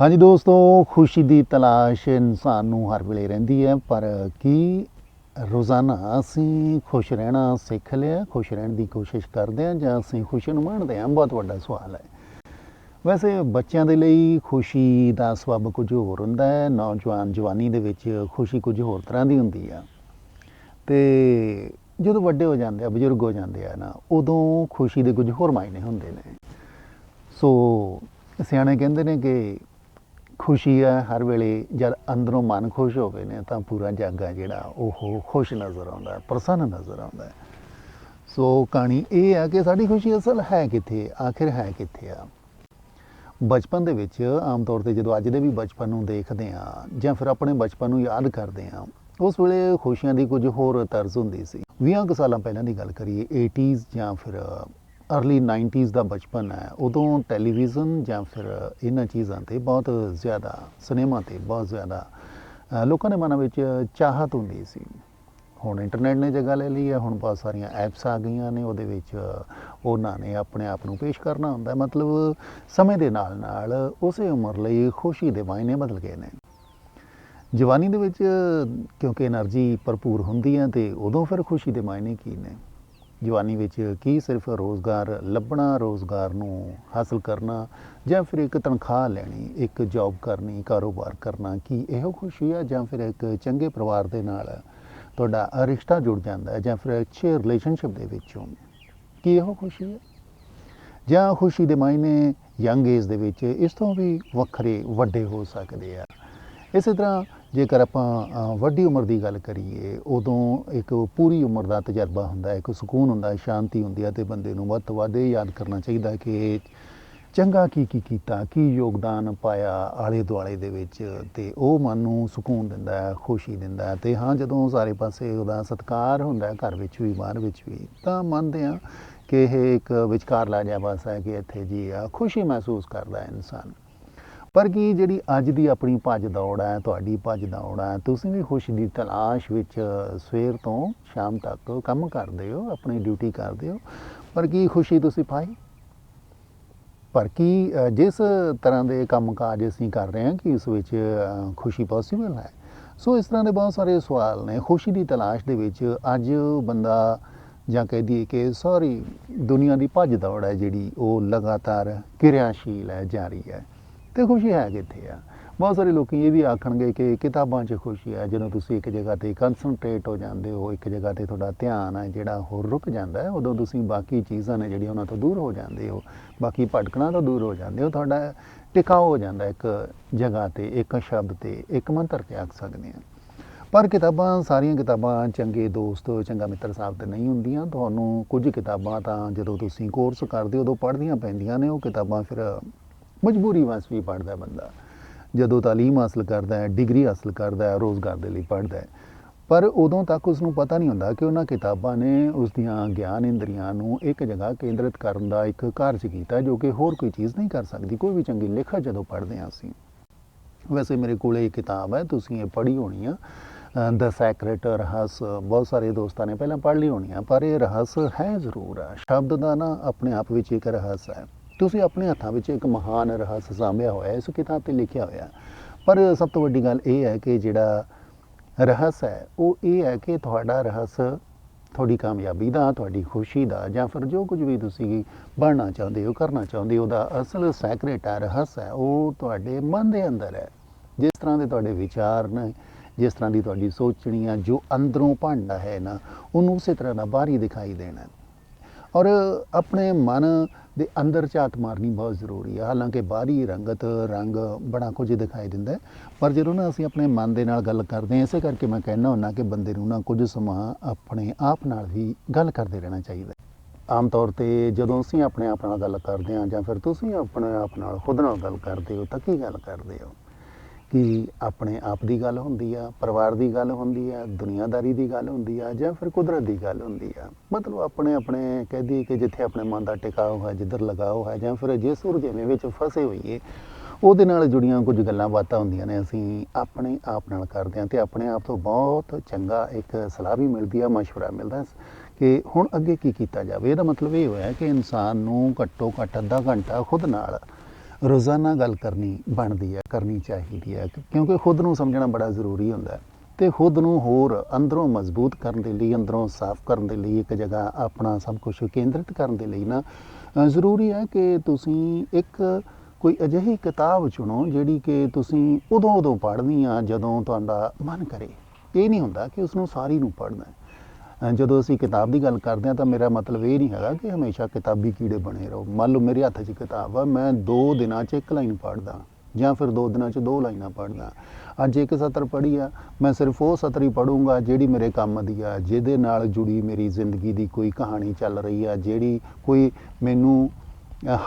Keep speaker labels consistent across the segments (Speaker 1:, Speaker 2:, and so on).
Speaker 1: ਹਾਂਜੀ ਦੋਸਤੋ, ਖੁਸ਼ੀ ਦੀ ਤਲਾਸ਼ ਇਨਸਾਨ ਨੂੰ ਹਰ ਵੇਲੇ ਰਹਿੰਦੀ ਹੈ, ਪਰ ਕੀ ਰੋਜ਼ਾਨਾ ਅਸੀਂ ਖੁਸ਼ ਰਹਿਣਾ ਸਿੱਖ ਲਿਆ, ਖੁਸ਼ ਰਹਿਣ ਦੀ ਕੋਸ਼ਿਸ਼ ਕਰਦੇ ਹਾਂ ਜਾਂ ਅਸੀਂ ਖੁਸ਼ੀ ਨੂੰ ਮਾਣਦੇ ਹਾਂ? ਬਹੁਤ ਵੱਡਾ ਸਵਾਲ ਹੈ। ਵੈਸੇ ਬੱਚਿਆਂ ਦੇ ਲਈ ਖੁਸ਼ੀ ਦਾ ਸਬਬ ਕੁਝ ਹੋਰ ਹੁੰਦਾ ਹੈ, ਨੌਜਵਾਨ ਜਵਾਨੀ ਦੇ ਵਿੱਚ ਖੁਸ਼ੀ ਕੁਝ ਹੋਰ ਤਰ੍ਹਾਂ ਦੀ ਹੁੰਦੀ ਆ। ਤੇ ਜਦੋਂ ਵੱਡੇ ਹੋ ਜਾਂਦੇ ਆ, ਬਜ਼ੁਰਗ ਹੋ ਜਾਂਦੇ ਆ ਨਾ, ਉਦੋਂ ਖੁਸ਼ੀ ਦੇ ਕੁਝ ਹੋਰ ਮਾਇਨੇ ਹੁੰਦੇ ਨੇ। ਸੋ ਸਿਆਣੇ ਕਹਿੰਦੇ ਨੇ ਕਿ ਖੁਸ਼ੀ ਹੈ ਹਰ ਵੇਲੇ, ਜਦ ਅੰਦਰੋਂ ਮਨ ਖੁਸ਼ ਹੋਵੇ ਨੇ, ਤਾਂ ਪੂਰਾ ਜਾਗਾ ਜਿਹੜਾ, ਉਹ ਖੁਸ਼ ਨਜ਼ਰ ਆਉਂਦਾ ਪ੍ਰਸੰਨ ਨਜ਼ਰ ਆਉਂਦਾ ਸੋ ਕਹਾਣੀ ਇਹ ਹੈ ਕਿ ਸਾਡੀ ਖੁਸ਼ੀ ਅਸਲ ਹੈ ਕਿੱਥੇ, ਆਖਿਰ ਹੈ ਕਿੱਥੇ ਆ? ਬਚਪਨ ਦੇ ਵਿੱਚ ਆਮ ਤੌਰ ਤੇ ਜਦੋਂ ਅੱਜ ਦੇ ਵੀ ਬਚਪਨ ਨੂੰ ਦੇਖਦੇ ਆ ਜਾਂ ਫਿਰ ਆਪਣੇ ਬਚਪਨ ਨੂੰ ਯਾਦ ਕਰਦੇ ਆ ਉਸ ਵੇਲੇ ਖੁਸ਼ੀਆਂ ਦੀ ਕੁਝ ਹੋਰ ਤਰਜ਼ ਹੁੰਦੀ ਸੀ। 20 ਕੁ ਸਾਲਾਂ ਪਹਿਲਾਂ ਦੀ ਗੱਲ ਕਰੀਏ 80s ਜਾਂ ਫਿਰ ਅਰਲੀ 90s ਦਾ ਬਚਪਨ ਹੈ, ਉਦੋਂ ਟੈਲੀਵਿਜ਼ਨ ਜਾਂ ਫਿਰ ਇਹਨਾਂ ਚੀਜ਼ਾਂ ਤੇ ਬਹੁਤ ਜ਼ਿਆਦਾ ਸਿਨੇਮਾ ਤੇ ਬਹੁਤ ਜ਼ਿਆਦਾ ਲੋਕਾਂ ਦੇ ਮਨਾਂ ਵਿੱਚ ਚਾਹਤ ਹੁੰਦੀ ਸੀ। ਹੁਣ ਇੰਟਰਨੈਟ ਨੇ ਜਗ੍ਹਾ ਲੈ ਲਈ ਹੈ, ਹੁਣ ਬਹੁਤ ਸਾਰੀਆਂ ਐਪਸ ਆ ਗਈਆਂ ਨੇ, ਉਹਦੇ ਵਿੱਚ ਉਹਨਾਂ ਨੇ ਆਪਣੇ ਆਪ ਨੂੰ ਪੇਸ਼ ਕਰਨਾ ਹੁੰਦਾ ਮਤਲਬ ਸਮੇਂ ਦੇ ਨਾਲ ਨਾਲ ਉਸੇ ਉਮਰ ਲਈ ਖੁਸ਼ੀ ਦੇ ਮਾਇਨੇ ਬਦਲ ਗਏ ਨੇ। ਜਵਾਨੀ ਦੇ ਵਿੱਚ ਕਿਉਂਕਿ એનર્ਜੀ ਭਰਪੂਰ ਹੁੰਦੀ ਹੈ ਤੇ ਉਦੋਂ ਫਿਰ ਖੁਸ਼ੀ ਦੇ ਮਾਇਨੇ ਕੀ ਨੇ? ਜਵਾਨੀ ਵਿੱਚ ਕੀ ਸਿਰਫ ਰੋਜ਼ਗਾਰ, ਲੱਭਣਾ ਰੋਜ਼ਗਾਰ ਨੂੰ ਹਾਸਲ ਕਰਨਾ ਜਾਂ ਫਿਰ ਇੱਕ ਤਨਖਾਹ ਲੈਣੀ, ਇੱਕ ਜੌਬ ਕਰਨੀ, ਕਾਰੋਬਾਰ ਕਰਨਾ, ਕੀ ਇਹੋ ਖੁਸ਼ੀ ਆ ਜਾਂ ਫਿਰ ਇੱਕ ਚੰਗੇ ਪਰਿਵਾਰ ਦੇ ਨਾਲ ਤੁਹਾਡਾ ਰਿਸ਼ਤਾ ਜੁੜ ਜਾਂਦਾ ਹੈ ਜਾਂ ਫਿਰ ਅੱਛੇ ਰਿਲੇਸ਼ਨਸ਼ਿਪ ਦੇ ਵਿੱਚੋਂ? ਕੀ ਇਹੋ ਖੁਸ਼ੀ ਹੈ ਜਾਂ ਖੁਸ਼ੀ ਦੇ ਮਾਇਨੇ ਯੰਗ ਏਜ ਦੇ ਵਿੱਚ ਇਸ ਤੋਂ ਵੀ ਵੱਖਰੇ, ਵੱਡੇ ਹੋ ਸਕਦੇ ਆ? ਇਸੇ ਤਰ੍ਹਾਂ ਜੇਕਰ ਆਪਾਂ ਵੱਡੀ ਉਮਰ ਦੀ ਗੱਲ ਕਰੀਏ, ਉਦੋਂ ਇੱਕ ਪੂਰੀ ਉਮਰ ਦਾ ਤਜਰਬਾ ਹੁੰਦਾ ਹੈ ਇੱਕ ਸਕੂਨ ਹੁੰਦਾ ਹੈ ਸ਼ਾਂਤੀ ਹੁੰਦੀ ਹੈ ਤੇ ਬੰਦੇ ਨੂੰ ਵੱਧ ਤੋਂ ਵੱਧ ਇਹ ਯਾਦ ਕਰਨਾ ਚਾਹੀਦਾ ਕਿ ਚੰਗਾ ਕੀ ਕੀ ਕੀਤਾ, ਕੀ ਯੋਗਦਾਨ ਪਾਇਆ ਆਲੇ ਦੁਆਲੇ ਦੇ ਵਿੱਚ ਤੇ ਉਹ ਮਨ ਨੂੰ ਸਕੂਨ ਦਿੰਦਾ ਹੈ ਖੁਸ਼ੀ ਦਿੰਦਾ ਹੈ ਤੇ ਹਾਂ, ਜਦੋਂ ਸਾਰੇ ਪਾਸੇ ਉਹਦਾ ਸਤਿਕਾਰ ਹੁੰਦਾ, ਘਰ ਵਿੱਚ ਵੀ, ਬਾਹਰ ਵਿੱਚ ਵੀ, ਤਾਂ ਮੰਨਦੇ ਆ ਕਿ ਇਹ ਇੱਕ ਵਿਚਕਾਰ ਲਾ ਜਿਹਾ ਪਾਸਾ ਹੈ ਕਿ ਇੱਥੇ ਜੀ ਆ, ਖੁਸ਼ੀ ਮਹਿਸੂਸ ਕਰਦਾ ਇਨਸਾਨ। ਪਰ ਕੀ ਜਿਹੜੀ ਅੱਜ ਦੀ ਆਪਣੀ ਭੱਜ ਦੌੜ ਹੈ, ਤੁਹਾਡੀ ਭੱਜ ਦੌੜ ਹੈ, ਤੁਸੀਂ ਵੀ ਖੁਸ਼ੀ ਦੀ ਤਲਾਸ਼ ਵਿੱਚ ਸਵੇਰ ਤੋਂ ਸ਼ਾਮ ਤੱਕ ਕੰਮ ਕਰਦੇ ਹੋ, ਆਪਣੀ ਡਿਊਟੀ ਕਰਦੇ ਹੋ, ਪਰ ਕੀ ਖੁਸ਼ੀ ਤੁਸੀਂ ਪਾਈ? ਪਰ ਕੀ ਜਿਸ ਤਰ੍ਹਾਂ ਦੇ ਕੰਮਕਾਜ ਅਸੀਂ ਕਰ ਰਹੇ ਹਾਂ, ਕਿ ਇਸ ਵਿੱਚ ਖੁਸ਼ੀ ਪੋਸੀਬਲ ਹੈ? ਸੋ ਇਸ ਤਰ੍ਹਾਂ ਦੇ ਬਹੁਤ ਸਾਰੇ ਸਵਾਲ ਨੇ। ਖੁਸ਼ੀ ਦੀ ਤਲਾਸ਼ ਦੇ ਵਿੱਚ ਅੱਜ ਬੰਦਾ ਜਾਂ ਕਹਿ ਦਈਏ ਕਿ ਸਾਰੀ ਦੁਨੀਆ ਦੀ ਭੱਜ ਦੌੜ ਹੈ ਜਿਹੜੀ, ਉਹ ਲਗਾਤਾਰ ਕਿਰਿਆਸ਼ੀਲ ਹੈ, ਜਾਰੀ ਹੈ। ਤੇ ਖੁਸ਼ੀ ਹੈ ਕਿੱਥੇ ਆ? ਬਹੁਤ ਸਾਰੇ ਲੋਕੀ ਇਹ ਵੀ ਆਖਣਗੇ ਕਿ ਕਿਤਾਬਾਂ 'ਚ ਖੁਸ਼ੀ ਆ ਜਦੋਂ ਤੁਸੀਂ ਇੱਕ ਜਗ੍ਹਾ ਤੇ ਕਨਸੈਂਟਰੇਟ ਹੋ ਜਾਂਦੇ ਹੋ, ਇੱਕ ਜਗ੍ਹਾ ਤੇ ਤੁਹਾਡਾ ਧਿਆਨ ਹੈ, ਜਿਹੜਾ ਹੋਰ ਰੁਕ ਜਾਂਦਾ ਹੈ, ਉਦੋਂ ਤੁਸੀਂ ਬਾਕੀ ਚੀਜ਼ਾਂ ਨੇ ਜਿਹੜੀਆਂ ਉਹਨਾਂ ਤੋਂ ਦੂਰ ਹੋ ਜਾਂਦੇ ਹੋ, ਬਾਕੀ ਭਟਕਣਾ ਤੋਂ ਦੂਰ ਹੋ ਜਾਂਦੇ ਹੋ, ਤੁਹਾਡਾ ਟਿਕਾਓ ਹੋ ਜਾਂਦਾ ਇੱਕ ਜਗ੍ਹਾ ਤੇ, ਇੱਕ ਸ਼ਬਦ ਤੇ, ਇੱਕ ਮੰਤਰ ਤੇ ਆਖ ਸਕਦੇ ਹਾਂ। ਪਰ ਕਿਤਾਬਾਂ, ਸਾਰੀਆਂ ਕਿਤਾਬਾਂ ਚੰਗੇ ਦੋਸਤ, ਚੰਗਾ ਮਿੱਤਰ ਸਾਹਿਬ ਤੇ ਨਹੀਂ ਹੁੰਦੀਆਂ, ਤੁਹਾਨੂੰ ਕੁਝ ਕਿਤਾਬਾਂ ਤਾਂ ਜਦੋਂ ਤੁਸੀਂ ਕੋਰਸ ਕਰਦੇ ਹੋ, ਉਦੋਂ ਪੜ੍ਹਦੀਆਂ ਪੈਂਦੀਆਂ ਨੇ, ਉਹ ਕਿਤਾਬਾਂ ਫਿਰ ਮਜਬੂਰੀ ਵਾਸ ਵੀ ਪੜ੍ਹਦਾ ਬੰਦਾ। ਜਦੋਂ ਤਾਲੀਮ ਹਾਸਲ ਕਰਦਾ ਹੈ, ਡਿਗਰੀ ਹਾਸਲ ਕਰਦਾ ਹੈ, ਰੋਜ਼ਗਾਰ ਦੇ ਲਈ ਪੜ੍ਹਦਾ ਹੈ। ਪਰ ਉਦੋਂ ਤੱਕ ਉਸ ਨੂੰ ਪਤਾ ਨਹੀਂ ਹੁੰਦਾ ਕਿ ਉਹਨਾਂ ਕਿਤਾਬਾਂ ਨੇ ਉਸ ਦੀਆਂ ਗਿਆਨ ਇੰਦਰੀਆਂ ਨੂੰ ਇੱਕ ਜਗ੍ਹਾ ਕੇਂਦਰਿਤ ਕਰਨ ਦਾ ਇੱਕ ਕਾਰਜ ਕੀਤਾ ਜੋ ਕਿ ਹੋਰ ਕੋਈ ਚੀਜ਼ ਨਹੀਂ ਕਰ ਸਕਦੀ, ਕੋਈ ਵੀ ਚੰਗੀ ਲਿਖਤ ਜਦੋਂ ਪੜ੍ਹਦੇ ਹਾਂ ਅਸੀਂ। ਵੈਸੇ ਮੇਰੇ ਕੋਲੇ ਇਹ ਕਿਤਾਬ ਹੈ, ਤੁਸੀਂ ਇਹ ਪੜ੍ਹੀ ਹੋਣੀ ਆ। ਦ ਸੈਕਰੇਟ ਰਹੱਸ ਬਹੁਤ ਸਾਰੇ ਦੋਸਤਾਂ ਨੇ ਪਹਿਲਾਂ ਪੜ੍ਹ ਲਈ ਹੋਣੀ ਆ, ਪਰ ਇਹ ਰਹੱਸ ਹੈ ਜ਼ਰੂਰ ਆ। ਸ਼ਬਦ ਦਾ ਨਾ ਆਪਣੇ ਆਪ ਵਿੱਚ ਇੱਕ ਰਹੱਸ ਹੈ। ਤੁਸੀਂ ਆਪਣੇ ਹੱਥਾਂ ਵਿੱਚ ਇੱਕ ਮਹਾਨ ਰਹੱਸ ਸਾਂਭਿਆ ਹੋਇਆ ਹੈ, ਇਸ ਕਿਤਾਬ ਤੇ ਲਿਖਿਆ ਹੋਇਆ ਪਰ ਸਭ ਤੋਂ ਵੱਡੀ ਗੱਲ ਇਹ ਹੈ ਕਿ ਜਿਹੜਾ ਰਹੱਸ ਹੈ, ਉਹ ਇਹ ਹੈ ਕਿ ਤੁਹਾਡਾ ਰਹੱਸ ਤੁਹਾਡੀ ਕਾਮਯਾਬੀ ਦਾ, ਤੁਹਾਡੀ ਖੁਸ਼ੀ ਦਾ ਜਾਂ ਫਿਰ ਜੋ ਕੁਝ ਵੀ ਤੁਸੀਂ ਬਣਨਾ ਚਾਹੁੰਦੇ ਹੋ, ਕਰਨਾ ਚਾਹੁੰਦੇ ਹੋ, ਉਹਦਾ ਅਸਲ ਸੈਕਰੇਟ ਹੈ, ਰਹੱਸ ਹੈ, ਉਹ ਤੁਹਾਡੇ ਮਨ ਦੇ ਅੰਦਰ ਹੈ। ਜਿਸ ਤਰ੍ਹਾਂ ਦੇ ਤੁਹਾਡੇ ਵਿਚਾਰ ਨੇ, ਜਿਸ ਤਰ੍ਹਾਂ ਦੀ ਤੁਹਾਡੀ ਸੋਚਣੀ ਆ ਜੋ ਅੰਦਰੋਂ ਭਾਂਡਾ ਹੈ ਨਾ, ਉਹਨੂੰ ਉਸੇ ਤਰ੍ਹਾਂ ਦਾ ਬਾਹਰੀ ਦਿਖਾਈ ਦੇਣਾ ਔਰ ਆਪਣੇ ਮਨ ਦੇ ਅੰਦਰ ਝਾਤ ਮਾਰਨੀ ਬਹੁਤ ਜ਼ਰੂਰੀ ਹੈ ਹਾਲਾਂਕਿ ਬਾਹਰੀ ਰੰਗਤ ਰੰਗ ਬੜਾ ਕੁਝ ਦਿਖਾਈ ਦਿੰਦਾ ਪਰ ਜਦੋਂ ਨਾ ਅਸੀਂ ਆਪਣੇ ਮਨ ਦੇ ਨਾਲ ਗੱਲ ਕਰਦੇ ਹਾਂ, ਇਸੇ ਕਰਕੇ ਮੈਂ ਕਹਿਣਾ ਹੁੰਦਾ ਕਿ ਬੰਦੇ ਨੂੰ ਨਾ ਕੁਝ ਸਮਾਂ ਆਪਣੇ ਆਪ ਨਾਲ ਵੀ ਗੱਲ ਕਰਦੇ ਰਹਿਣਾ ਚਾਹੀਦਾ ਆਮ ਤੌਰ ਤੇ ਜਦੋਂ ਅਸੀਂ ਆਪਣੇ ਆਪ ਨਾਲ ਗੱਲ ਕਰਦੇ ਹਾਂ ਜਾਂ ਫਿਰ ਤੁਸੀਂ ਆਪਣੇ ਆਪ ਨਾਲ ਖੁਦ ਨਾਲ ਗੱਲ ਕਰਦੇ ਹੋ, ਤਾਂ ਕੀ ਗੱਲ ਕਰਦੇ ਹੋ? ਕਿ ਆਪਣੇ ਆਪ ਦੀ ਗੱਲ ਹੁੰਦੀ ਆ ਪਰਿਵਾਰ ਦੀ ਗੱਲ ਹੁੰਦੀ ਆ ਦੁਨੀਆਦਾਰੀ ਦੀ ਗੱਲ ਹੁੰਦੀ ਆ ਜਾਂ ਫਿਰ ਕੁਦਰਤ ਦੀ ਗੱਲ ਹੁੰਦੀ ਆ ਮਤਲਬ ਆਪਣੇ ਆਪਣੇ ਕਹਿ ਦਈਏ ਕਿ ਜਿੱਥੇ ਆਪਣੇ ਮਨ ਦਾ ਟਿਕਾਓ ਹੈ ਜਿੱਧਰ ਲਗਾਓ ਹੈ ਜਾਂ ਫਿਰ ਜਿਸ ਉਰਜੇਵੇਂ ਵਿੱਚ ਫਸੇ ਹੋਈਏ ਉਹਦੇ ਨਾਲ ਜੁੜੀਆਂ ਕੁਝ ਗੱਲਾਂ ਬਾਤਾਂ ਹੁੰਦੀਆਂ ਨੇ ਅਸੀਂ ਆਪਣੇ ਆਪ ਨਾਲ ਕਰਦੇ ਹਾਂ ਤੇ ਆਪਣੇ ਆਪ ਤੋਂ ਬਹੁਤ ਚੰਗਾ ਇੱਕ ਸਲਾਹ ਵੀ ਮਿਲਦੀ ਆ مشورہ ਮਿਲਦਾ ਹੈ ਕਿ ਹੁਣ ਅੱਗੇ ਕੀ ਕੀਤਾ ਜਾਵੇ ਇਹਦਾ ਮਤਲਬ ਇਹ ਹੋਇਆ ਕਿ ਇਨਸਾਨ ਨੂੰ ਘੱਟੋ ਘੱਟ ਅੱਧਾ ਘੰਟਾ ਖੁਦ ਨਾਲ ਰੋਜ਼ਾਨਾ ਗੱਲ ਕਰਨੀ ਬਣਦੀ ਹੈ, ਕਰਨੀ ਚਾਹੀਦੀ ਹੈ ਕਿਉਂਕਿ ਖੁਦ ਨੂੰ ਸਮਝਣਾ ਬੜਾ ਜ਼ਰੂਰੀ ਹੁੰਦਾ ਹੈ। ਤੇ ਖੁਦ ਨੂੰ ਹੋਰ ਅੰਦਰੋਂ ਮਜ਼ਬੂਤ ਕਰਨ ਦੇ ਲਈ, ਅੰਦਰੋਂ ਸਾਫ਼ ਕਰਨ ਦੇ ਲਈ, ਇੱਕ ਜਗ੍ਹਾ ਆਪਣਾ ਸਭ ਕੁਝ ਕੇਂਦਰਿਤ ਕਰਨ ਦੇ ਲਈ ਨਾ ਜ਼ਰੂਰੀ ਹੈ ਕਿ ਤੁਸੀਂ ਇੱਕ ਕੋਈ ਅਜਿਹੀ ਕਿਤਾਬ ਚੁਣੋ ਜਿਹੜੀ ਕਿ ਤੁਸੀਂ ਉਦੋਂ ਉਦੋਂ ਪੜ੍ਹਨੀ ਆ ਜਦੋਂ ਤੁਹਾਡਾ ਮਨ ਕਰੇ। ਇਹ ਨਹੀਂ ਹੁੰਦਾ ਕਿ ਉਸ ਨੂੰ ਸਾਰੀ ਨੂੰ ਪੜ੍ਹਨਾ ਹੈ। ਜਦੋਂ ਅਸੀਂ ਕਿਤਾਬ ਦੀ ਗੱਲ ਕਰਦੇ ਹਾਂ ਤਾਂ ਮੇਰਾ ਮਤਲਬ ਇਹ ਨਹੀਂ ਹੈਗਾ ਕਿ ਹਮੇਸ਼ਾ ਕਿਤਾਬੀ ਕੀੜੇ ਬਣੇ ਰਹੋ। ਮੰਨ ਲਓ ਮੇਰੇ ਹੱਥ 'ਚ ਕਿਤਾਬ ਆ, ਮੈਂ ਦੋ ਦਿਨਾਂ 'ਚ ਇੱਕ ਲਾਈਨ ਪੜ੍ਹਦਾ ਜਾਂ ਫਿਰ ਦੋ ਦਿਨਾਂ 'ਚ ਦੋ ਲਾਈਨਾਂ ਪੜ੍ਹਦਾ। ਅੱਜ ਇੱਕ ਸਤਰ ਪੜ੍ਹੀ ਆ, ਮੈਂ ਸਿਰਫ ਉਹ ਸਤਰ ਹੀ ਪੜੂੰਗਾ ਜਿਹੜੀ ਮੇਰੇ ਕੰਮ ਦੀ ਆ, ਜਿਹਦੇ ਨਾਲ ਜੁੜੀ ਮੇਰੀ ਜ਼ਿੰਦਗੀ ਦੀ ਕੋਈ ਕਹਾਣੀ ਚੱਲ ਰਹੀ ਆ, ਜਿਹੜੀ ਕੋਈ ਮੈਨੂੰ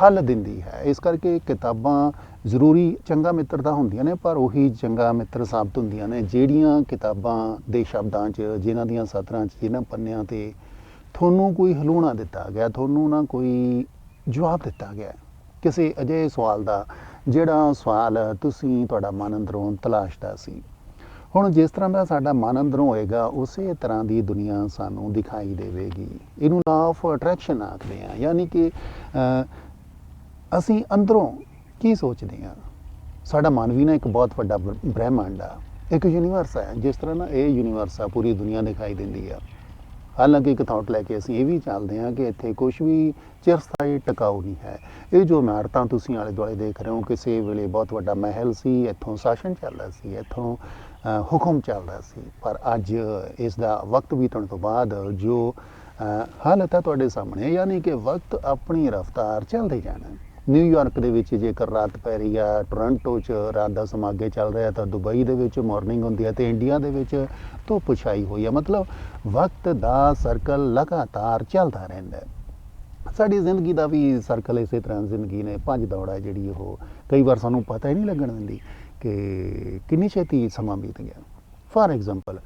Speaker 1: ਹੱਲ ਦਿੰਦੀ ਹੈ। ਇਸ ਕਰਕੇ ਕਿਤਾਬਾਂ ਜ਼ਰੂਰੀ ਚੰਗਾ ਮਿੱਤਰ ਤਾਂ ਹੁੰਦੀਆਂ ਨੇ, ਪਰ ਉਹੀ ਚੰਗਾ ਮਿੱਤਰ ਸਾਬਤ ਹੁੰਦੀਆਂ ਨੇ, ਜਿਹੜੀਆਂ ਕਿਤਾਬਾਂ ਦੇ ਸ਼ਬਦਾਂ 'ਚ, ਜਿਨ੍ਹਾਂ ਦੀਆਂ ਸਤਰਾਂ 'ਚ, ਜਿਨ੍ਹਾਂ ਪੰਨਿਆਂ ਤੇ ਤੁਹਾਨੂੰ ਕੋਈ ਹਲੂਣਾ ਦਿੱਤਾ ਗਿਆ, ਤੁਹਾਨੂੰ ਨਾ ਕੋਈ ਜਵਾਬ ਦਿੱਤਾ ਗਿਆ। ਕਿਸੇ ਅਜਿਹੇ ਸਵਾਲ ਦਾ, ਜਿਹੜਾ ਸਵਾਲ ਤੁਸੀਂ ਤੁਹਾਡਾ ਮਨ ਅੰਦਰੋਂ ਤਲਾਸ਼ਦਾ ਸੀ। ਹੁਣ ਜਿਸ ਤਰ੍ਹਾਂ ਦਾ ਸਾਡਾ ਮਨ ਅੰਦਰੋਂ ਹੋਏਗਾ, ਉਸੇ ਤਰ੍ਹਾਂ ਦੀ ਦੁਨੀਆ ਸਾਨੂੰ ਦਿਖਾਈ ਦੇਵੇਗੀ। ਇਹਨੂੰ ਲਾ ਆਫ ਅਟਰੈਕਸ਼ਨ ਆਖਦੇ ਆ ਯਾਨੀ ਕਿ ਅਸੀਂ ਅੰਦਰੋਂ ਕੀ ਸੋਚਦੇ ਆ ਸਾਡਾ ਮਨ ਵੀ ਨਾ ਇੱਕ ਬਹੁਤ ਵੱਡਾ ਬ੍ਰਹਿਮੰਡ ਆ। ਇੱਕ ਯੂਨੀਵਰਸ ਹੈ ਜਿਸ ਤਰ੍ਹਾਂ ਨਾ ਇਹ ਯੂਨੀਵਰਸ ਆ, ਪੂਰੀ ਦੁਨੀਆ ਦਿਖਾਈ ਦਿੰਦੀ ਆ। ਹਾਲਾਂਕਿ ਇੱਕ ਥਾਟ ਲੈ ਕੇ ਅਸੀਂ ਇਹ ਵੀ ਚੱਲਦੇ ਹਾਂ ਕਿ ਇੱਥੇ ਕੁਝ ਵੀ ਚਿਰਸਥਾਈ ਟਿਕਾਊ ਨਹੀਂ ਹੈ। ਇਹ ਜੋ ਇਮਾਰਤਾਂ ਤੁਸੀਂ ਆਲੇ ਦੁਆਲੇ ਦੇਖ ਰਹੇ ਹੋ, ਕਿਸੇ ਵੇਲੇ ਬਹੁਤ ਵੱਡਾ ਮਹਿਲ ਸੀ, ਇੱਥੋਂ ਸ਼ਾਸਨ ਚੱਲਦਾ ਸੀ, ਇੱਥੋਂ ਅ, ਹੁਕਮ ਚੱਲਦਾ ਸੀ। ਪਰ ਅੱਜ ਇਸ ਦਾ ਵਕਤ ਬੀਤਣ ਤੋਂ ਬਾਅਦ ਜੋ ਹਾਲਤ ਹੈ ਤੁਹਾਡੇ ਸਾਹਮਣੇ ਯਾਨੀ ਕਿ ਵਕਤ ਆਪਣੀ ਰਫ਼ਤਾਰ ਚੱਲਦੇ ਜਾਣਾ। ਹੈ। ਨਿਊਯਾਰਕ ਦੇ ਵਿੱਚ ਜੇਕਰ ਰਾਤ ਪੈ ਰਹੀ ਆ ਟੋਰਾਂਟੋ 'ਚ ਰਾਤ ਦਾ ਸਮਾਗੇ ਚੱਲ ਰਿਹਾ ਤਾਂ ਦੁਬਈ ਦੇ ਵਿੱਚ ਮਾਰਨਿੰਗ ਹੁੰਦੀ ਹੈ ਤੇ ਇੰਡੀਆ ਦੇ ਵਿੱਚ ਧੁੱਪ ਛਾਈ ਹੋਈ ਹੈ ਮਤਲਬ ਵਕਤ ਦਾ ਸਰਕਲ ਲਗਾਤਾਰ ਚੱਲਦਾ ਰਹਿੰਦਾ ਹੈ। ਸਾਡੀ ਜ਼ਿੰਦਗੀ ਦਾ ਵੀ ਸਰਕਲ ਇਸੇ ਤਰ੍ਹਾਂ ਜ਼ਿੰਦਗੀ ਨੇ ਪੰਜ ਦੌੜ ਹੈ ਜਿਹੜੀ ਉਹ। ਕਈ ਵਾਰ ਸਾਨੂੰ ਪਤਾ ਹੀ ਨਹੀਂ ਲੱਗਣ ਦਿੰਦੀ ਕਿ ਕਿੰਨੀ ਛੇਤੀ ਸਮਾਂ ਬੀਤ ਗਿਆ? ਫਾਰ ਐਗਜ਼ਾਮਪਲ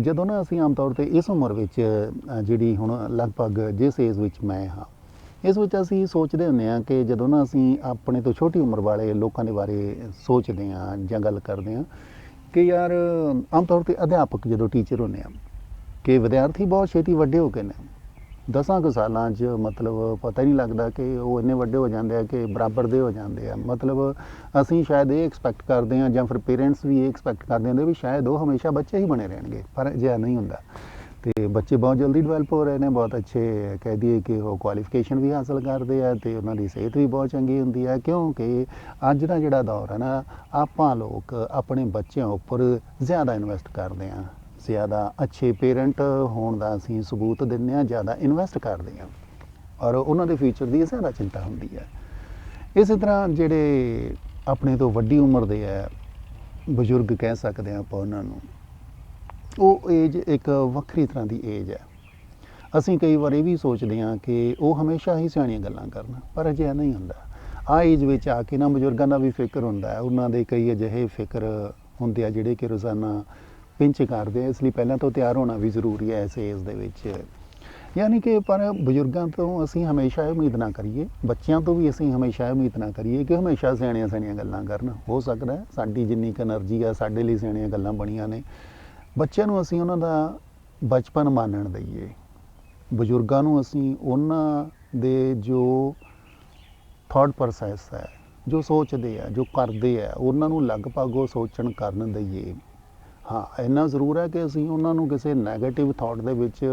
Speaker 1: ਜਦੋਂ ਨਾ ਅਸੀਂ ਆਮ ਤੌਰ ਤੇ ਇਸ ਉਮਰ ਵਿੱਚ ਜਿਹੜੀ ਹੁਣ ਲਗਭਗ ਜਿਸ ਏਜ ਵਿੱਚ ਮੈਂ ਹਾਂ, ਇਸ ਵਿੱਚ ਅਸੀਂ ਸੋਚਦੇ ਹੁੰਦੇ ਹਾਂ ਕਿ ਜਦੋਂ ਨਾ ਅਸੀਂ ਆਪਣੇ ਤੋਂ ਛੋਟੀ ਉਮਰ ਵਾਲੇ ਲੋਕਾਂ ਦੇ ਬਾਰੇ ਸੋਚਦੇ ਹਾਂ ਜਾਂ ਗੱਲ ਕਰਦੇ ਹਾਂ ਕਿ ਯਾਰ, ਆਮ ਤੌਰ ਤੇ ਅਧਿਆਪਕ ਜਦੋਂ ਟੀਚਰ ਹੁੰਦੇ ਆ, ਕਿ ਵਿਦਿਆਰਥੀ ਬਹੁਤ ਛੇਤੀ ਵੱਡੇ ਹੋ ਗਏ ਨੇ। ਦਸਾਂ ਕੁ ਸਾਲਾਂ 'ਚ ਮਤਲਬ ਪਤਾ ਹੀ ਨਹੀਂ ਲੱਗਦਾ ਕਿ ਉਹ ਇੰਨੇ ਵੱਡੇ ਹੋ ਜਾਂਦੇ ਆ ਕਿ ਬਰਾਬਰ ਦੇ ਹੋ ਜਾਂਦੇ ਆ। ਮਤਲਬ ਅਸੀਂ ਸ਼ਾਇਦ ਇਹ ਐਕਸਪੈਕਟ ਕਰਦੇ ਆ ਜਾਂ ਫਿਰ ਪੇਰੈਂਟਸ ਵੀ ਇਹ ਐਕਸਪੈਕਟ ਕਰਦੇ ਹੁੰਦੇ ਵੀ ਸ਼ਾਇਦ ਉਹ ਹਮੇਸ਼ਾ ਬੱਚੇ ਹੀ ਬਣੇ ਰਹਿਣਗੇ, ਪਰ ਅਜਿਹਾ ਨਹੀਂ ਹੁੰਦਾ। ਤੇ ਬੱਚੇ ਬਹੁਤ ਜਲਦੀ ਡਿਵੈਲਪ ਹੋ ਰਹੇ ਨੇ, ਬਹੁਤ ਅੱਛੇ ਕਹਿ ਦਈਏ ਕਿ ਉਹ ਕੁਆਲੀਫਿਕੇਸ਼ਨ ਵੀ ਹਾਸਲ ਕਰਦੇ ਆ ਤੇ ਉਹਨਾਂ ਦੀ ਸਿਹਤ ਵੀ ਬਹੁਤ ਚੰਗੀ ਹੁੰਦੀ ਹੈ ਕਿਉਂਕਿ ਅੱਜ ਦਾ ਜਿਹੜਾ ਦੌਰ ਹੈ ਨਾ, ਆਪਾਂ ਲੋਕ ਆਪਣੇ ਬੱਚਿਆਂ ਉੱਪਰ ਜ਼ਿਆਦਾ ਇਨਵੈਸਟ ਕਰਦੇ ਆ ਜ਼ਿਆਦਾ ਅੱਛੇ ਪੇਰੈਂਟ ਹੋਣ ਦਾ ਅਸੀਂ ਸਬੂਤ ਦਿੰਦੇ ਆ ਜ਼ਿਆਦਾ ਇਨਵੈਸਟ ਕਰਦੇ ਆ ਔਰ ਉਹਨਾਂ ਦੇ ਫਿਊਚਰ ਦੀ ਜ਼ਿਆਦਾ ਚਿੰਤਾ ਹੁੰਦੀ ਹੈ ਇਸੇ ਤਰ੍ਹਾਂ ਜਿਹੜੇ ਆਪਣੇ ਤੋਂ ਵੱਡੀ ਉਮਰ ਦੇ ਹੈ ਬਜ਼ੁਰਗ ਕਹਿ ਸਕਦੇ ਆ ਆਪਾਂ ਉਹਨਾਂ ਨੂੰ, ਉਹ ਏਜ ਇੱਕ ਵੱਖਰੀ ਤਰ੍ਹਾਂ ਦੀ ਏਜ ਹੈ ਅਸੀਂ ਕਈ ਵਾਰ ਇਹ ਵੀ ਸੋਚਦੇ ਹਾਂ ਕਿ ਉਹ ਹਮੇਸ਼ਾ ਹੀ ਸਿਆਣੀਆਂ ਗੱਲਾਂ ਕਰਨ, ਪਰ ਅਜਿਹਾ ਨਹੀਂ ਹੁੰਦਾ। ਆ ਏਜ ਵਿੱਚ ਆ ਕੇ ਨਾ ਬਜ਼ੁਰਗਾਂ ਦਾ ਵੀ ਫਿਕਰ ਹੁੰਦਾ ਹੈ। ਉਹਨਾਂ ਦੇ ਕਈ ਅਜਿਹੇ ਫਿਕਰ ਹੁੰਦੇ ਆ ਜਿਹੜੇ ਕਿ ਰੋਜ਼ਾਨਾ ਪਿੰਚ ਕਰਦੇ ਆ, ਇਸ ਲਈ ਪਹਿਲਾਂ ਤੋਂ ਤਿਆਰ ਹੋਣਾ ਵੀ ਜ਼ਰੂਰੀ ਹੈ ਇਸ ਏਜ ਦੇ ਵਿੱਚ। ਯਾਨੀ ਕਿ ਪਰ ਬਜ਼ੁਰਗਾਂ ਤੋਂ ਅਸੀਂ ਹਮੇਸ਼ਾ ਉਮੀਦ ਨਾ ਕਰੀਏ, ਬੱਚਿਆਂ ਤੋਂ ਵੀ ਅਸੀਂ ਹਮੇਸ਼ਾ ਉਮੀਦ ਨਾ ਕਰੀਏ ਕਿ ਹਮੇਸ਼ਾ ਸਿਆਣੀਆਂ ਸਿਆਣੀਆਂ ਗੱਲਾਂ ਕਰਨ। ਹੋ ਸਕਦਾ ਸਾਡੀ ਜਿੰਨੀ ਕੁ એનર્ਜੀ ਆ, ਸਾਡੇ ਲਈ ਸਿਆਣੀਆਂ ਗੱਲਾਂ ਬਣੀਆਂ ਨੇ। ਬੱਚਿਆਂ ਨੂੰ ਅਸੀਂ ਉਹਨਾਂ ਦਾ ਬਚਪਨ ਮਾਨਣ ਦਈਏ। ਬਜ਼ੁਰਗਾਂ ਨੂੰ ਅਸੀਂ ਉਹਨਾਂ ਦੇ ਜੋ ਥਾਟ ਪ੍ਰੋਸੈਸ ਹੈ, ਜੋ ਸੋਚਦੇ ਆ, ਜੋ ਕਰਦੇ ਆ, ਉਹਨਾਂ ਨੂੰ ਲਗਭਗ ਉਹ ਸੋਚਣ ਕਰਨ ਦਈਏ। ਹਾਂ, ਇੰਨਾ ਜ਼ਰੂਰ ਹੈ ਕਿ ਅਸੀਂ ਉਹਨਾਂ ਨੂੰ ਕਿਸੇ 네ਗੇਟਿਵ ਥਾਟ ਦੇ ਵਿੱਚ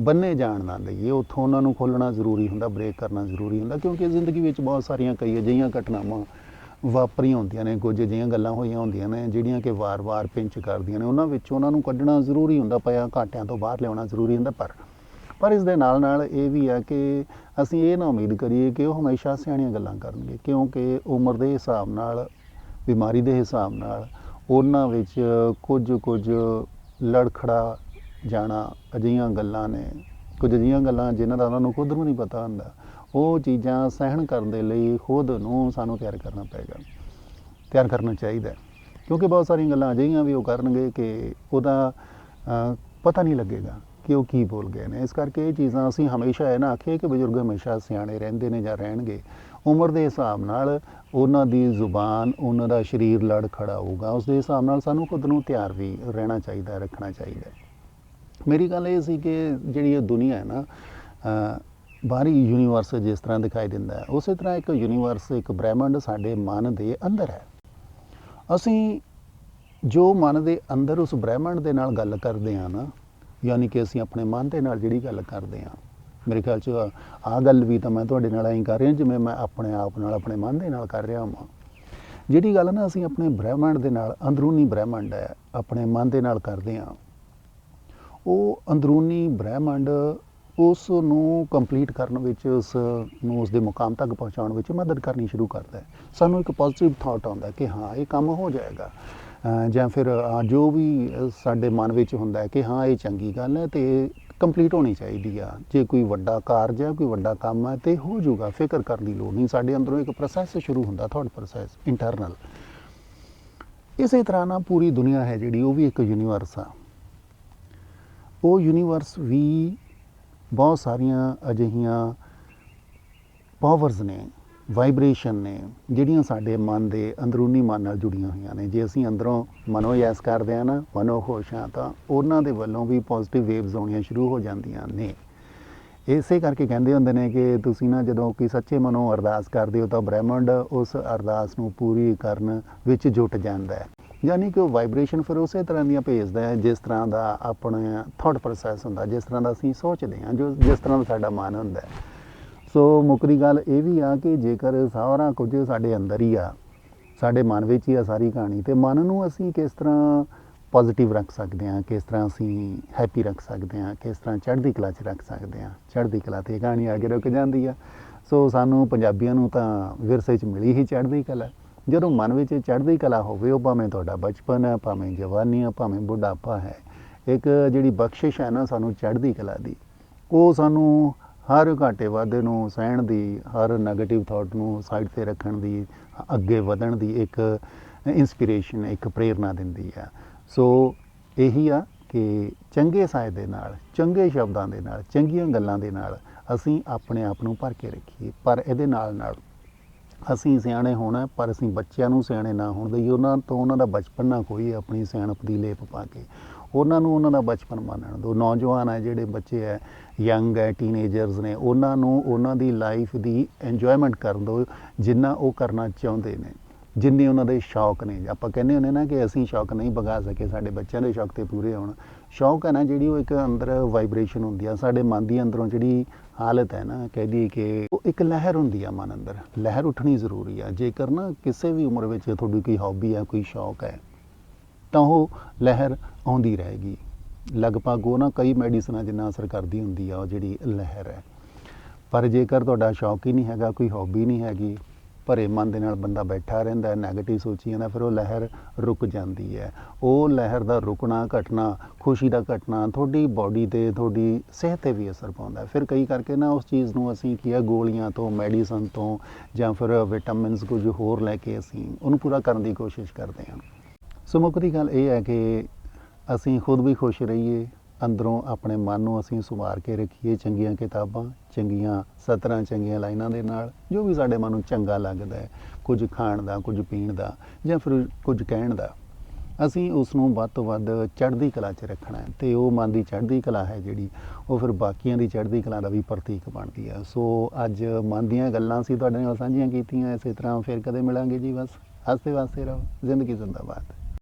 Speaker 1: ਬੰਨੇ ਜਾਣ ਨਾ ਦਈਏ। ਉੱਥੋਂ ਉਹਨਾਂ ਨੂੰ ਖੋਲਣਾ ਜ਼ਰੂਰੀ ਹੁੰਦਾ ਬ੍ਰੇਕ ਕਰਨਾ ਜ਼ਰੂਰੀ ਹੁੰਦਾ, ਕਿਉਂਕਿ ਜ਼ਿੰਦਗੀ ਵਿੱਚ ਬਹੁਤ ਸਾਰੀਆਂ ਕਈ ਅਜਿਹੀਆਂ ਘਟਨਾਵਾਂ ਵਾਪਰੀਆਂ ਹੁੰਦੀਆਂ ਨੇ, ਕੁਝ ਅਜਿਹੀਆਂ ਗੱਲਾਂ ਹੋਈਆਂ ਹੁੰਦੀਆਂ ਨੇ, ਜਿਹੜੀਆਂ ਕਿ ਵਾਰ-ਵਾਰ ਪਿੰਚ ਕਰਦੀਆਂ ਨੇ। ਉਹਨਾਂ ਵਿੱਚ ਉਹਨਾਂ ਨੂੰ ਕੱਢਣਾ ਜ਼ਰੂਰੀ ਹੁੰਦਾ, ਪਿਆ ਘਾਟਿਆਂ ਤੋਂ ਬਾਹਰ ਲਿਆਉਣਾ ਜ਼ਰੂਰੀ ਹੁੰਦਾ, ਪਰ ਪਰ ਇਸ ਦੇ ਨਾਲ ਨਾਲ ਇਹ ਵੀ ਹੈ ਕਿ ਅਸੀਂ ਇਹ ਨਾ ਉਮੀਦ ਕਰੀਏ ਕਿ ਉਹ ਹਮੇਸ਼ਾ ਸਿਆਣੀਆਂ ਗੱਲਾਂ ਕਰਨਗੇ, ਕਿਉਂਕਿ ਉਮਰ ਦੇ ਹਿਸਾਬ ਨਾਲ, ਬਿਮਾਰੀ ਦੇ ਹਿਸਾਬ ਨਾਲ ਉਹਨਾਂ ਵਿੱਚ ਕੁਝ ਕੁਝ ਲੜਖੜਾ ਜਾਣਾ, ਅਜਿਹੀਆਂ ਗੱਲਾਂ ਨੇ। ਕੁਝ ਅਜਿਹੀਆਂ ਗੱਲਾਂ ਜਿਨ੍ਹਾਂ ਦਾ ਉਹਨਾਂ ਨੂੰ ਖੁਦ ਨੂੰ ਨਹੀਂ ਪਤਾ ਹੁੰਦਾ। ਉਹ ਚੀਜ਼ਾਂ ਸਹਿਣ ਕਰਨ ਦੇ ਲਈ ਖੁਦ ਨੂੰ ਸਾਨੂੰ ਤਿਆਰ ਕਰਨਾ ਪਏਗਾ। ਤਿਆਰ ਕਰਨਾ ਚਾਹੀਦਾ ਕਿਉਂਕਿ ਬਹੁਤ ਸਾਰੀਆਂ ਗੱਲਾਂ ਅਜਿਹੀਆਂ ਵੀ ਉਹ ਕਰਨਗੇ ਕਿ ਉਹਦਾ ਪਤਾ ਨਹੀਂ ਲੱਗੇਗਾ ਕਿ ਉਹ ਕੀ ਬੋਲ ਗਏ ਨੇ। ਇਸ ਕਰਕੇ ਇਹ ਚੀਜ਼ਾਂ ਅਸੀਂ ਹਮੇਸ਼ਾ ਇਹ ਨਾ ਆਖੀਏ ਕਿ ਬਜ਼ੁਰਗ ਹਮੇਸ਼ਾ ਸਿਆਣੇ ਰਹਿੰਦੇ ਨੇ ਜਾਂ ਰਹਿਣਗੇ। ਉਮਰ ਦੇ ਹਿਸਾਬ ਨਾਲ ਉਹਨਾਂ ਦੀ ਜ਼ੁਬਾਨ, ਉਹਨਾਂ ਦਾ ਸਰੀਰ ਲੜ ਖੜਾ ਹੋਊਗਾ, ਉਸ ਦੇ ਹਿਸਾਬ ਨਾਲ ਸਾਨੂੰ ਖੁਦ ਨੂੰ ਤਿਆਰ ਵੀ ਰਹਿਣਾ ਚਾਹੀਦਾ, ਰੱਖਣਾ ਚਾਹੀਦਾ ਮੇਰੀ ਗੱਲ ਇਹ ਸੀ ਕਿ ਜਿਹੜੀ ਇਹ ਦੁਨੀਆ ਹੈ ਨਾ ਬਾਹਰੀ ਯੂਨੀਵਰਸ ਜਿਸ ਤਰ੍ਹਾਂ ਦਿਖਾਈ ਦਿੰਦਾ ਹੈ, ਉਸੇ ਤਰ੍ਹਾਂ ਇੱਕ ਯੂਨੀਵਰਸ ਇੱਕ ਬ੍ਰਹਿਮੰਡ ਸਾਡੇ ਮਨ ਦੇ ਅੰਦਰ ਹੈ। ਅਸੀਂ ਜੋ ਮਨ ਦੇ ਅੰਦਰ ਉਸ ਬ੍ਰਹਿਮੰਡ ਦੇ ਨਾਲ ਗੱਲ ਕਰਦੇ ਆ ਨਾ, ਯਾਨੀ ਕਿ ਅਸੀਂ ਆਪਣੇ ਮਨ ਦੇ ਨਾਲ ਜਿਹੜੀ ਗੱਲ ਕਰਦੇ ਆ ਮੇਰੇ ਖਿਆਲ ਚ ਆਹ ਗੱਲ ਵੀ ਤਾਂ ਮੈਂ ਤੁਹਾਡੇ ਨਾਲ ਐਂ ਕਰ ਰਿਹਾ, ਜਿਵੇਂ ਮੈਂ ਆਪਣੇ ਆਪ ਨਾਲ, ਆਪਣੇ ਮਨ ਦੇ ਨਾਲ ਕਰ ਰਿਹਾ ਹਾਂ ਜਿਹੜੀ ਗੱਲ ਨਾ, ਅਸੀਂ ਆਪਣੇ ਬ੍ਰਹਿਮੰਡ ਦੇ ਨਾਲ, ਅੰਦਰੂਨੀ ਬ੍ਰਹਿਮੰਡ ਹੈ, ਆਪਣੇ ਮਨ ਦੇ ਨਾਲ ਕਰਦੇ ਹਾਂ। ਉਹ ਅੰਦਰੂਨੀ ਬ੍ਰਹਿਮੰਡ ਉਸ ਨੂੰ ਕੰਪਲੀਟ ਕਰਨ ਵਿੱਚ, ਉਸ ਨੂੰ ਉਸ ਦੇ ਮੁਕਾਮ ਤੱਕ ਪਹੁੰਚਾਉਣ ਵਿੱਚ ਮਦਦ ਕਰਨੀ ਸ਼ੁਰੂ ਕਰਦਾ ਹੈ। ਸਾਨੂੰ ਇੱਕ ਪੋਜ਼ਿਟਿਵ ਥਾਟ ਆਉਂਦਾ ਕਿ ਹਾਂ, ਇਹ ਕੰਮ ਹੋ ਜਾਏਗਾ। ਜਾਂ ਫਿਰ ਜੋ ਵੀ ਸਾਡੇ ਮਨ ਵਿੱਚ ਹੁੰਦਾ ਹੈ ਕਿ ਹਾਂ, ਇਹ ਚੰਗੀ ਗੱਲ ਹੈ ਤੇ ਕੰਪਲੀਟ ਹੋਣੀ ਚਾਹੀਦੀ ਆ। ਜੇ ਕੋਈ ਵੱਡਾ ਕਾਰਜ ਹੈ ਕੋਈ ਵੱਡਾ ਕੰਮ ਹੈ ਤੇ ਹੋ ਜਾਊਗਾ, ਫਿਕਰ ਕਰਨ ਦੀ ਲੋੜ ਨਹੀਂ। ਸਾਡੇ ਅੰਦਰੋਂ ਇੱਕ ਪ੍ਰੋਸੈਸ ਸ਼ੁਰੂ ਹੁੰਦਾ ਥਾਟ ਪ੍ਰੋਸੈਸ ਇੰਟਰਨਲ ਇਸੇ ਤਰ੍ਹਾਂ ਨਾਲ ਪੂਰੀ ਦੁਨੀਆ ਹੈ ਜਿਹੜੀ, ਉਹ ਵੀ ਇੱਕ ਯੂਨੀਵਰਸ ਆ। ਉਹ ਯੂਨੀਵਰਸ ਵੀ ਬਹੁਤ ਸਾਰੀਆਂ ਅਜਿਹੀਆਂ ਪਾਵਰਸ ਨੇ। ਵਾਈਬ੍ਰੇਸ਼ਨ ਨੇ, ਜਿਹੜੀਆਂ ਸਾਡੇ ਮਨ ਦੇ ਅੰਦਰੂਨੀ ਮਨ ਨਾਲ ਜੁੜੀਆਂ ਹੋਈਆਂ ਨੇ। ਜੇ ਅਸੀਂ ਅੰਦਰੋਂ ਮਨੋ ਮਨੋਯੈਸ ਕਰਦੇ ਆ ਨਾ, ਮਨੋ ਖੁਸ਼ ਹਾਂ ਤਾਂ ਉਹਨਾਂ ਦੇ ਵੱਲੋਂ ਵੀ ਪੋਜ਼ਿਟਿਵ ਵੇਵਸ ਆਉਣੀਆਂ ਸ਼ੁਰੂ ਹੋ ਜਾਂਦੀਆਂ ਨੇ। ਇਸੇ ਕਰਕੇ ਕਹਿੰਦੇ ਹੁੰਦੇ ਨੇ ਕਿ ਤੁਸੀਂ ਨਾ ਜਦੋਂ ਕਿ ਸੱਚੇ ਮਨੋਂ ਅਰਦਾਸ ਕਰਦੇ ਹੋ ਤਾਂ ਬ੍ਰਹਿਮੰਡ ਉਸ ਅਰਦਾਸ ਨੂੰ ਪੂਰੀ ਕਰਨ ਵਿੱਚ ਜੁਟ ਜਾਂਦਾ ਹੈ। ਯਾਨੀ ਕਿ ਉਹ ਵਾਈਬ੍ਰੇਸ਼ਨ ਫਿਰ ਉਸੇ ਤਰ੍ਹਾਂ ਦੀਆਂ ਭੇਜਦਾ ਹੈ ਜਿਸ ਤਰ੍ਹਾਂ ਦਾ ਆਪਣਾ ਥਾਟ ਪ੍ਰੋਸੈਸ ਹੁੰਦਾ, ਜਿਸ ਤਰ੍ਹਾਂ ਦਾ ਅਸੀਂ ਸੋਚਦੇ ਹਾਂ, ਜੋ ਜਿਸ ਤਰ੍ਹਾਂ ਦਾ ਸਾਡਾ ਮਨ ਹੁੰਦਾ ਹੈ। ਸੋ ਮੁੱਕਦੀ ਗੱਲ ਇਹ ਵੀ ਆ ਕਿ ਜੇਕਰ ਸਾਰਾ ਕੁਝ ਸਾਡੇ ਅੰਦਰ ਹੀ ਆ, ਸਾਡੇ ਮਨ ਵਿੱਚ ਹੀ ਆ ਸਾਰੀ ਕਹਾਣੀ, ਤੇ ਮਨ ਨੂੰ ਅਸੀਂ ਕਿਸ ਤਰ੍ਹਾਂ ਪੋਜ਼ਿਟਿਵ ਰੱਖ ਸਕਦੇ ਹਾਂ, ਕਿਸ ਤਰ੍ਹਾਂ ਅਸੀਂ ਹੈਪੀ ਰੱਖ ਸਕਦੇ ਹਾਂ, ਕਿਸ ਤਰ੍ਹਾਂ ਚੜ੍ਹਦੀ ਕਲਾ 'ਚ ਰੱਖ ਸਕਦੇ ਹਾਂ। ਚੜ੍ਹਦੀ ਕਲਾ ਤੇ ਇਹ ਕਹਾਣੀ ਆ ਕੇ ਰੁਕ ਜਾਂਦੀ ਆ। ਸੋ ਸਾਨੂੰ ਪੰਜਾਬੀਆਂ ਨੂੰ ਤਾਂ ਵਿਰਸੇ 'ਚ ਮਿਲੀ ਹੀ ਚੜ੍ਹਦੀ ਕਲਾ। ਜਦੋਂ ਮਨ ਵਿੱਚ ਚੜ੍ਹਦੀ ਕਲਾ ਹੋਵੇ, ਉਹ ਭਾਵੇਂ ਤੁਹਾਡਾ ਬਚਪਨ ਹੈ, ਭਾਵੇਂ ਜਵਾਨੀ ਹੈ, ਭਾਵੇਂ ਬੁਢਾਪਾ ਹੈ, ਇੱਕ ਜਿਹੜੀ ਬਖਸ਼ਿਸ਼ ਹੈ ਨਾ ਸਾਨੂੰ ਚੜ੍ਹਦੀ ਕਲਾ ਦੀ, ਉਹ ਸਾਨੂੰ ਹਰ ਘਾਟੇ ਵਾਧੇ ਨੂੰ ਸਹਿਣ ਦੀ, ਹਰ 네ਗੇਟਿਵ ਥਾਟ ਨੂੰ ਸਾਈਡ ਤੇ ਰੱਖਣ ਦੀ, ਅੱਗੇ ਵਧਣ ਦੀ ਇੱਕ ਇਨਸਪੀਰੇਸ਼ਨ ਇੱਕ ਪ੍ਰੇਰਣਾ ਦਿੰਦੀ ਆ ਸੋ ਇਹੀ ਆ ਕਿ ਚੰਗੇ ਸਾਏ ਦੇ ਨਾਲ, ਚੰਗੇ ਸ਼ਬਦਾਂ ਦੇ ਨਾਲ, ਚੰਗੀਆਂ ਗੱਲਾਂ ਦੇ ਨਾਲ ਅਸੀਂ ਆਪਣੇ ਆਪ ਨੂੰ ਭਰ ਕੇ ਰੱਖੀਏ। ਪਰ ਇਹਦੇ ਨਾਲ ਨਾਲ ਅਸੀਂ ਸਿਆਣੇ ਹੋਣਾ, ਪਰ ਅਸੀਂ ਬੱਚਿਆਂ ਨੂੰ ਸਿਆਣੇ ਨਾ ਹੋਣ ਦੇਈਏ। ਉਹਨਾਂ ਤੋਂ ਉਹਨਾਂ ਦਾ ਬਚਪਨ ਨਾ ਕੋਈ ਆਪਣੀ ਸਿਆਣਪ ਦੀ ਲੇਪ ਪਾ ਕੇ। ਉਹਨਾਂ ਨੂੰ ਉਹਨਾਂ ਦਾ ਬਚਪਨ ਮੰਨਣ ਦੋ ਨੌਜਵਾਨ ਹੈ ਜਿਹੜੇ ਬੱਚੇ ਹੈ ਯੰਗ ਹੈ ਟੀਨੇਜਰਸ ਨੇ, ਉਹਨਾਂ ਨੂੰ ਉਹਨਾਂ ਦੀ ਲਾਈਫ ਦੀ ਇੰਜੋਇਮੈਂਟ ਕਰਨ ਦਿਓ, ਜਿੰਨਾ ਉਹ ਕਰਨਾ ਚਾਹੁੰਦੇ ਨੇ, ਜਿੰਨੇ ਉਹਨਾਂ ਦੇ ਸ਼ੌਕ ਨੇ। ਆਪਾਂ ਕਹਿੰਦੇ ਹੁੰਦੇ ਨਾ ਕਿ ਅਸੀਂ ਸ਼ੌਕ ਨਹੀਂ ਬਗਾ ਸਕੇ, ਸਾਡੇ ਬੱਚਿਆਂ ਦੇ ਸ਼ੌਕ ਤੇ ਪੂਰੇ ਹੋਣ। ਸ਼ੌਕ ਹੈ ਨਾ, ਜਿਹੜੀ ਉਹ ਇੱਕ ਅੰਦਰ ਵਾਈਬ੍ਰੇਸ਼ਨ ਹੁੰਦੀ ਆ, ਸਾਡੇ ਮਨ ਦੀ ਅੰਦਰੋਂ ਜਿਹੜੀ ਹਾਲਤ ਹੈ ਨਾ ਕਹਦੀ ਕਿ ਉਹ ਇੱਕ ਲਹਿਰ ਹੁੰਦੀ ਆ ਮਨ ਅੰਦਰ। ਲਹਿਰ ਉੱਠਣੀ ਜ਼ਰੂਰੀ ਆ। ਜੇਕਰ ਨਾ ਕਿਸੇ ਵੀ ਉਮਰ ਵਿੱਚ ਤੁਹਾਡੀ ਕੋਈ ਹੌਬੀ ਹੈ ਕੋਈ ਸ਼ੌਕ ਹੈ, ਤਾਂ ਉਹ ਲਹਿਰ ਆਉਂਦੀ ਰਹੇਗੀ। ਲਗਭਗ ਉਹ ਨਾ ਕਈ ਮੈਡੀਸਨਾਂ ਜਿੰਨਾ ਅਸਰ ਕਰਦੀ ਹੁੰਦੀ ਆ, ਉਹ ਜਿਹੜੀ ਲਹਿਰ ਹੈ। ਪਰ ਜੇਕਰ ਤੁਹਾਡਾ ਸ਼ੌਕ ਹੀ ਨਹੀਂ ਹੈਗਾ, ਕੋਈ ਹੌਬੀ ਨਹੀਂ ਹੈਗੀ, ਭਰੇ ਮਨ ਦੇ ਨਾਲ ਬੰਦਾ ਬੈਠਾ ਰਹਿੰਦਾ ਹੈ 네ਗੇਟਿਵ ਸੋਚੀ ਜਾਂਦਾ ਫਿਰ ਉਹ ਲਹਿਰ ਰੁਕ ਜਾਂਦੀ ਹੈ। ਉਹ ਲਹਿਰ ਦਾ ਰੁਕਣਾ, ਘਟਣਾ, ਖੁਸ਼ੀ ਦਾ ਘਟਣਾ, ਤੁਹਾਡੀ ਬਾਡੀ ਤੇ, ਤੁਹਾਡੀ ਸਿਹਤ ਤੇ ਵੀ ਅਸਰ ਪਾਉਂਦਾ ਫਿਰ ਕਈ ਕਰਕੇ ਨਾ ਉਸ ਚੀਜ਼ ਨੂੰ ਅਸੀਂ ਕੀ ਹੈ ਗੋਲੀਆਂ ਤੋਂ, ਮੈਡੀਸਨ ਤੋਂ ਜਾਂ ਫਿਰ ਵਿਟਾਮਿਨਸ ਕੁਝ ਹੋਰ ਲੈ ਕੇ ਅਸੀਂ ਉਹਨੂੰ ਪੂਰਾ ਕਰਨ ਦੀ ਕੋਸ਼ਿਸ਼ ਕਰਦੇ ਹਾਂ। ਸੋ ਮੁੱਖ ਦੀ ਗੱਲ ਇਹ ਹੈ ਕਿ ਅਸੀਂ ਖੁਦ ਵੀ ਖੁਸ਼ ਰਹੀਏ, ਅੰਦਰੋਂ ਆਪਣੇ ਮਨ ਨੂੰ ਅਸੀਂ ਸੁਵਾਰ ਕੇ ਰੱਖੀਏ ਚੰਗੀਆਂ ਕਿਤਾਬਾਂ, ਚੰਗੀਆਂ ਸਤਰਾਂ, ਚੰਗੀਆਂ ਲਾਈਨਾਂ ਦੇ ਨਾਲ, ਜੋ ਵੀ ਸਾਡੇ ਮਨ ਨੂੰ ਚੰਗਾ ਲੱਗਦਾ ਹੈ, ਕੁਝ ਖਾਣ ਦਾ, ਕੁਝ ਪੀਣ ਦਾ ਜਾਂ ਫਿਰ ਕੁਝ ਕਹਿਣ ਦਾ, ਅਸੀਂ ਉਸ ਨੂੰ ਵੱਧ ਤੋਂ ਵੱਧ ਚੜ੍ਹਦੀ ਕਲਾ 'ਚ ਰੱਖਣਾ ਹੈ ਤੇ ਉਹ ਮਨ ਦੀ ਚੜ੍ਹਦੀ ਕਲਾ ਹੈ ਜਿਹੜੀ, ਉਹ ਫਿਰ ਬਾਕੀਆਂ ਦੀ ਚੜ੍ਹਦੀ ਕਲਾ ਦਾ ਵੀ ਪ੍ਰਤੀਕ ਬਣਦੀ ਹੈ ਸੋ ਅੱਜ ਮਨ ਦੀਆਂ ਗੱਲਾਂ ਸੀ ਤੁਹਾਡੇ ਨਾਲ ਸਾਂਝੀਆਂ ਕੀਤੀਆਂ, ਇਸੇ ਤਰ੍ਹਾਂ ਫਿਰ ਕਦੇ ਮਿਲਾਂਗੇ ਜੀ ਬਸ। ਹੱਸਦੇ ਵਾਸਤੇ ਰਹੋ, ਜ਼ਿੰਦਗੀ ਜ਼ਿੰਦਾਬਾਦ।